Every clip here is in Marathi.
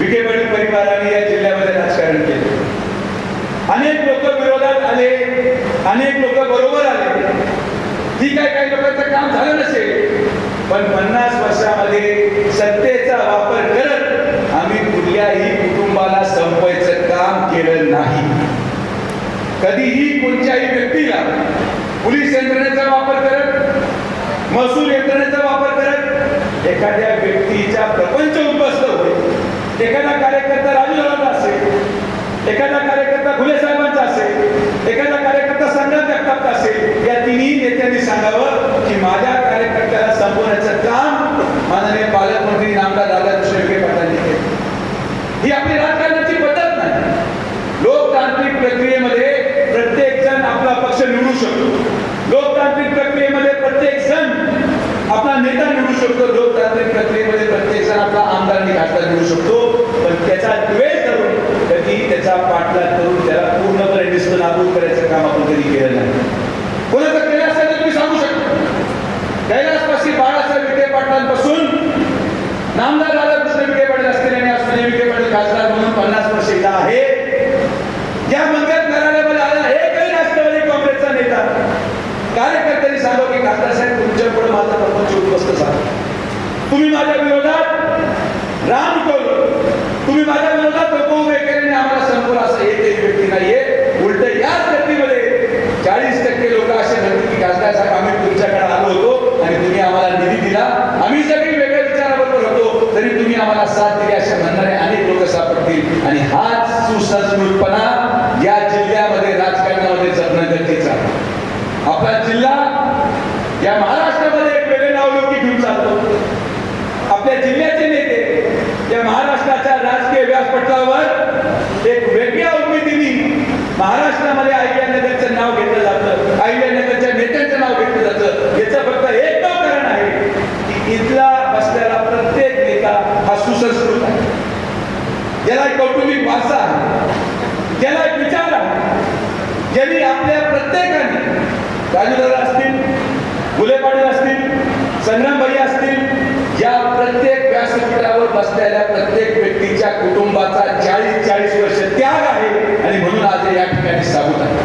विखे पाटील परिवाराने या जिल्ह्यामध्ये राजकारण केले. अनेक लोक विरोधात आले अनेक लोक बरोबर आले. ठीक आहे काही लोकांचं काम झालं नसेल पण पन्नास वर्षामध्ये सत्तेचा वापर करत आम्ही कुठल्याही कुटुंबाला संपवायचं काम केलं नाही. कधीही कोणत्याही व्यक्तीला पोलीस यंत्रणेचा वापर करत महसूल यंत्रणेचा वापर करत एखाद्या व्यक्तीचा प्रपंच उद्ध्वस्त एखादा कार्यकर्ता राजूरावचा असेल एखादा कार्यकर्ता फुले साहेबांचा असेल एखादा कार्यकर्ता संघात जगतापचा असेल या तिन्ही नेत्यांनी सांगावं की माझ्या कार्यकर्त्याला संपवण्याचं काम माननीय पालकमंत्री नामदार राधाकृष्ण शेळके पाटलांनी केलं. ही आपली राजकारणाची पद्धत नाही. लोकतांत्रिक प्रक्रियेमध्ये प्रत्येक जण आपला पक्ष निवडू शकतो. लोकतांत्रिक प्रक्रियेमध्ये प्रत्येक जण आपला नेता निवडू शकतो. लोकतांत्रिक प्रक्रियेमध्ये प्रत्येक जण आपला आमदार आणि निवडू शकतो. नामदार राधाकृष्ण विखे पाटील असतील आणि असलेले विखे पाटील खासदार म्हणून पन्नास वर्ष इथं आहे या मंगल घराण्यामध्ये आला एकही राष्ट्रवादी काँग्रेसचा नेता. कार्यकर्त्यांनी सांगावं की खासदार साहेब तुमच्यापुढे माझा प्रपंच उद्ध्वस्त झाला. तुम्ही माझ्या विरोधात राम ठेवलं तुम्ही माझ्या विरोधात लोक उभे केले आणि आम्हाला संपवलं असं एकही व्यक्ती नाहीये उलट याच व्यक्तीमध्ये चाळीस टक्के लोक असे म्हणतील की खासदार साहेब आम्ही तुमच्याकडे आलो होतो आणि तुम्ही आम्हाला निधी दिला आम्ही जरी वेगळ्या विचाराबरोबर होतो तरी तुम्ही आम्हाला साथ दिली असे म्हणणारे अनेक लोक सापडतील आणि सुसंस्कृतपणा या जिल्ह्यामध्ये राजकारणामध्ये जपणं गरजेचं आहे. आपला जिल्हा या महाराष्ट्रामध्ये एक वेगळे नाव लोक घेऊन चालतो आपल्या जिल्ह्याचे नेते या महाराष्ट्राच्या राजकीय व्यासपठावर एक वेगळ्या उमेदीने महाराष्ट्रामध्ये अहिल्यानगरचं नाव घेतलं जातं अहिल्यानगरच्या नेत्यांचं नाव घेतलं जातं. याचं फक्त एकमेव कारण आहे की इथला बसलेला प्रत्येक नेता हा सुसंस्कृत आहे ज्याला कौटुंबिक वारसा आहे ज्याला एक विचार आहे ज्यांनी आपल्या प्रत्येकाने राजूदादा असतील फुले पाटील असतील संग्रामभाई असतील या प्रत्येक व्यासपीठावर बसलेल्या प्रत्येक व्यक्तीच्या कुटुंबाचा चाळीस चाळीस वर्ष त्याग आहे आणि म्हणून आज या ठिकाणी साबूत आहे.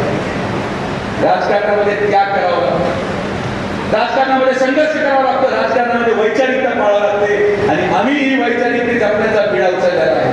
राजकारणामध्ये त्याग करावा लागतो. राजकारणामध्ये संघर्ष करावा लागतो. राजकारणामध्ये वैचारिकता पाळावी लागते. आणि आम्ही ही वैचारिकता जपण्याचा पिढा उचललेला आहे.